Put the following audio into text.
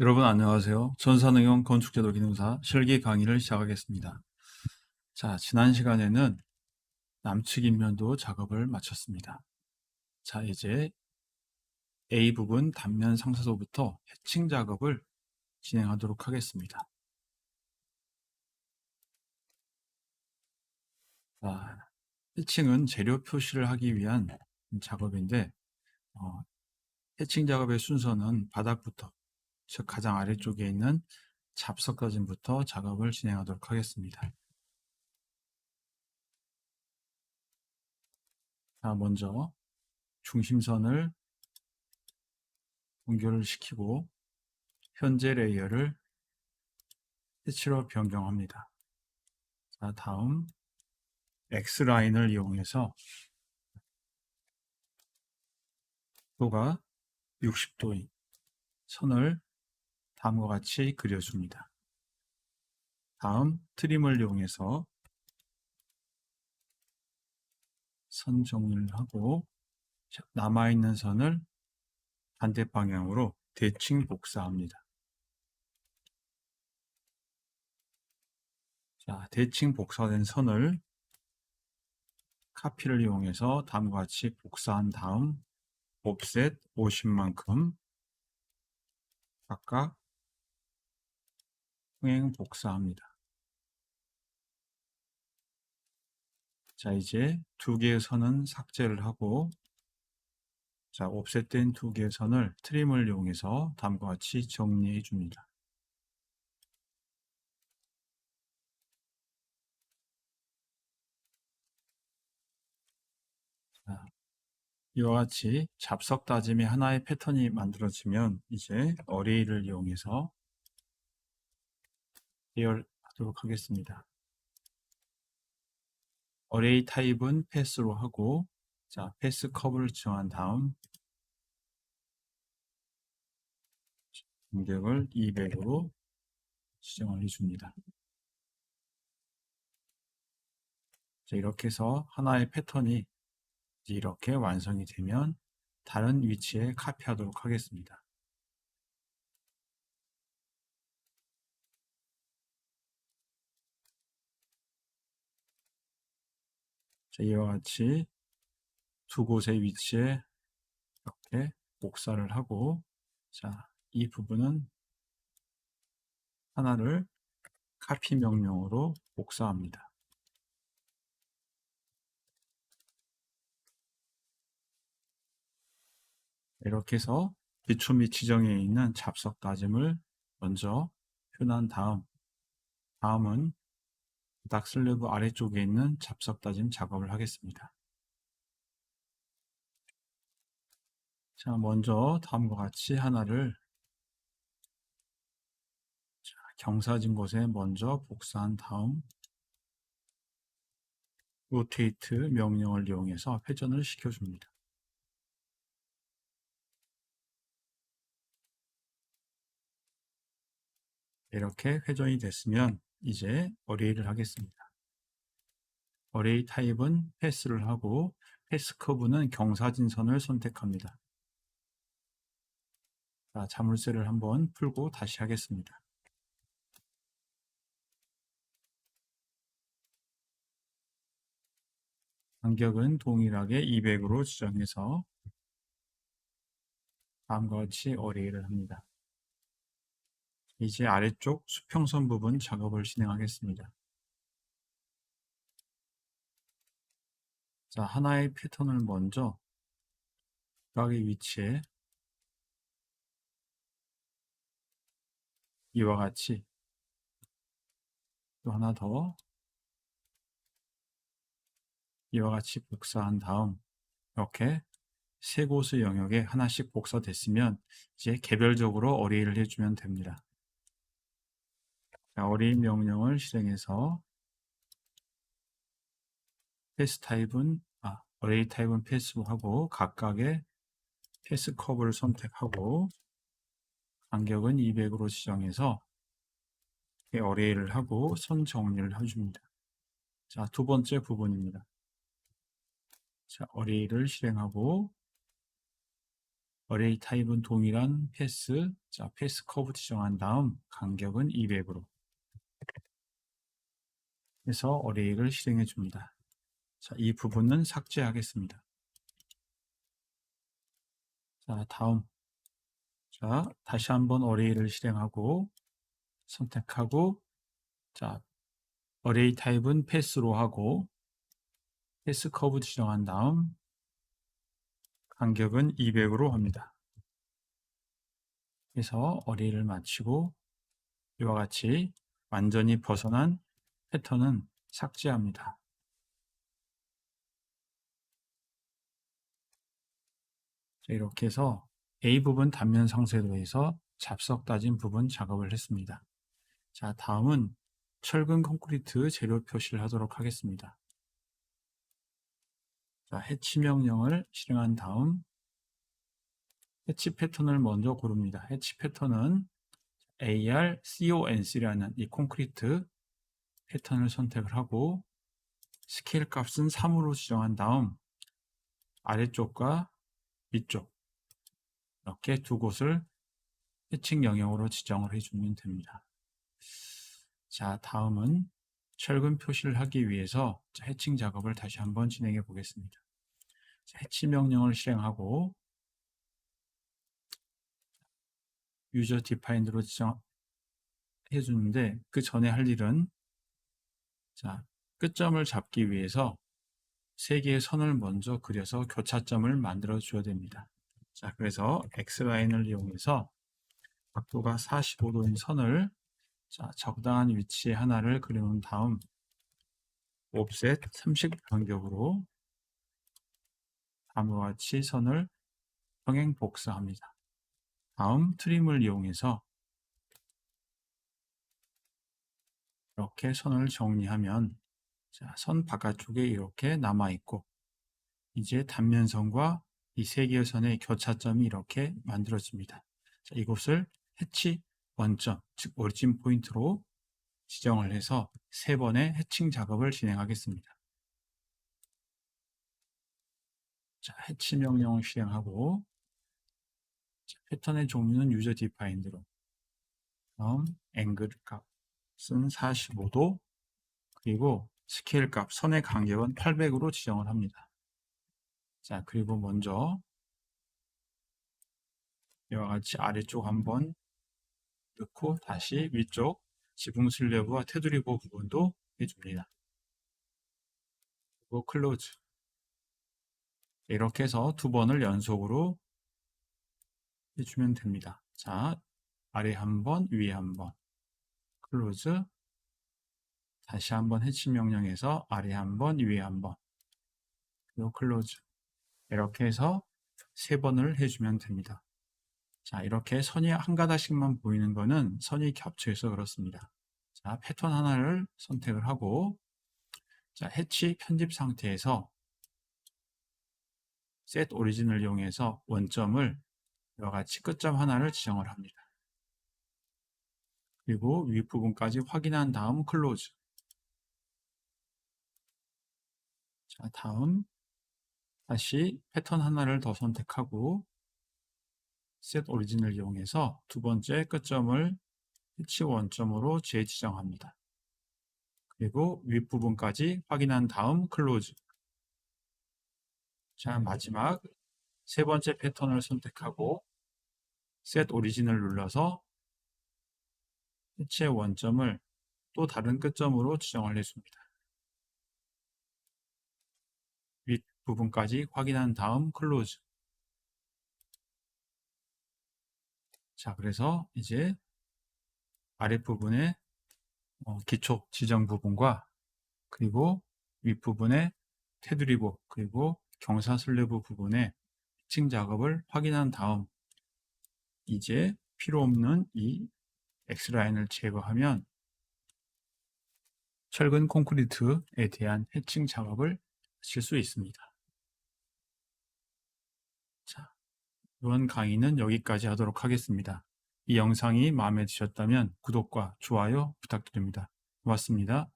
여러분 안녕하세요. 전산응용 건축제도 기능사 실기 강의를 시작하겠습니다. 자, 지난 시간에는 남측 인면도 작업을 마쳤습니다. 자, 이제 A 부분 단면 상사도부터 해칭 작업을 진행하도록 하겠습니다. 자, 해칭은 재료 표시를 하기 위한 작업인데 어, 해칭 작업의 순서는 바닥부터 즉 가장 아래쪽에 있는 잡석까지부터 작업을 진행하도록 하겠습니다. 자, 먼저 중심선을 연결을 시키고 현재 레이어를 해치로 변경합니다. 자, 다음 X라인을 이용해서 도가 60도인 선을 다음과 같이 그려줍니다. 다음 트림을 이용해서 선 정리를 하고 남아있는 선을 반대 방향으로 대칭 복사합니다. 자, 대칭 복사된 선을 카피를 이용해서 다음과 같이 복사한 다음 옵셋 50만큼 각각 흥행 복사합니다. 자, 이제 두 개의 선은 삭제를 하고 자, 옵셋된 두 개의 선을 트림을 이용해서 다음과 같이 정리해 줍니다. 자, 이와 같이 잡석 다짐이 하나의 패턴이 만들어지면 이제 어레이를 이용해서 계열하도록 하겠습니다. 어레이 타입은 패스로 하고 자 패스 컵을 지정한 다음 공격을 200으로 지정을 해줍니다. 자, 이렇게 해서 하나의 패턴이 이렇게 완성이 되면 다른 위치에 카피하도록 하겠습니다. 이와 같이 두 곳의 위치에 이렇게 복사를 하고 자, 이 부분은 하나를 카피 명령으로 복사합니다. 이렇게 해서 기초 및 지정에 있는 잡석 다짐을 먼저 표현한 다음 다음은 슬래브 아래쪽에 있는 잡석 다짐 작업을 하겠습니다. 자, 먼저 다음과 같이 하나를 자, 경사진 곳에 먼저 복사한 다음 로테이트 명령을 이용해서 회전을 시켜줍니다. 이렇게 회전이 됐으면 이제 어레이를 하겠습니다. 어레이 타입은 패스를 하고 패스 커브는 경사진선을 선택합니다. 자, 자물쇠를 한번 풀고 다시 하겠습니다. 간격은 동일하게 200으로 지정해서 다음과 같이 어레이를 합니다. 이제 아래쪽 수평선 부분 작업을 진행하겠습니다. 자, 하나의 패턴을 먼저 각의 위치에 이와 같이 또 하나 더 이와 같이 복사한 다음 이렇게 세 곳의 영역에 하나씩 복사됐으면 이제 개별적으로 어레이를 해주면 됩니다. 자, 어레이 명령을 실행해서 패스 타입은 아, 어레이 타입은 패스로 하고 각각의 패스 커브를 선택하고 간격은 200으로 지정해서 어레이를 하고 선 정리를 해줍니다. 자, 두 번째 부분입니다. 자, 어레이를 실행하고 어레이 타입은 동일한 패스, 자, 패스 커브 지정한 다음 간격은 200으로 해서 어레이를 실행해 줍니다. 자, 이 부분은 삭제하겠습니다. 자, 다음. 자, 다시 한번 어레이를 실행하고 선택하고 자, 어레이 타입은 패스로 하고 패스 커브 지정한 다음 간격은 200으로 합니다. 그래서 어레이를 마치고 이와 같이 완전히 벗어난 패턴은 삭제합니다. 자, 이렇게 해서 A 부분 단면 상세도에서 잡석 따진 부분 작업을 했습니다. 자, 다음은 철근 콘크리트 재료 표시를 하도록 하겠습니다. 자, 해치 명령을 실행한 다음 해치 패턴을 먼저 고릅니다. 해치 패턴은 ARCONC라는 이 콘크리트 패턴을 선택을 하고 스케일 값은 3으로 지정한 다음 아래쪽과 위쪽 이렇게 두 곳을 해칭 영역으로 지정을 해주면 됩니다. 자, 다음은 철근 표시를 하기 위해서 해칭 작업을 다시 한번 진행해 보겠습니다. 해치 명령을 실행하고 유저 디파인드로 지정해 주는데 그 전에 할 일은 자, 끝점을 잡기 위해서 세 개의 선을 먼저 그려서 교차점을 만들어 줘야 됩니다. 자, 그래서 X라인을 이용해서 각도가 45도인 선을 자, 적당한 위치에 하나를 그려놓은 다음 옵셋 30 간격으로 다음과 같이 선을 평행 복사합니다. 다음 트림을 이용해서 이렇게 선을 정리하면 자, 선 바깥쪽에 이렇게 남아있고 이제 단면선과 이 세 개의 선의 교차점이 이렇게 만들어집니다. 자, 이곳을 해치 원점, 즉 오리진 포인트로 지정을 해서 세 번의 해칭 작업을 진행하겠습니다. 자, 해치 명령을 실행하고 자, 패턴의 종류는 유저 디파인드로 다음 앵글 값 은 45도 그리고 스케일 값, 선의 간격은 800으로 지정을 합니다. 자, 그리고 먼저 이와 같이 아래쪽 한번 넣고 다시 위쪽 지붕 슬래브와 테두리보 부분도 해줍니다. 그리고 클로즈 이렇게 해서 두 번을 연속으로 해주면 됩니다. 자, 아래 한 번, 위에 한 번, 클로즈 다시 한번 해치 명령에서 아래 한 번, 위에 한 번, 그리고 클로즈 이렇게 해서 세 번을 해주면 됩니다. 자, 이렇게 선이 한 가닥씩만 보이는 거는 선이 겹쳐서 그렇습니다. 자, 패턴 하나를 선택을 하고 자, 해치 편집 상태에서 set 오리진을 이용해서 원점을 이와 같이 끝점 하나를 지정을 합니다. 그리고 윗부분까지 확인한 다음 클로즈 자, 다음 다시 패턴 하나를 더 선택하고 set 오리진을 이용해서 두 번째 끝점을 해치 원점으로 재지정합니다. 그리고 윗부분까지 확인한 다음 클로즈 자 마지막 세 번째 패턴을 선택하고 set 오리진을 눌러서 해체 원점을 또 다른 끝점으로 지정을 해줍니다. 부분까지 확인한 다음 클로즈. 자, 그래서 이제 아랫부분의 어, 기초 지정 부분과 그리고 윗부분의 테두리보 그리고 경사 슬래브 부분의 피칭 작업을 확인한 다음 이제 필요 없는 이 X라인을 제거하면 철근 콘크리트에 대한 해칭 작업을 하실 수 있습니다. 이번 강의는 여기까지 하도록 하겠습니다. 이 영상이 마음에 드셨다면 구독과 좋아요 부탁드립니다. 고맙습니다.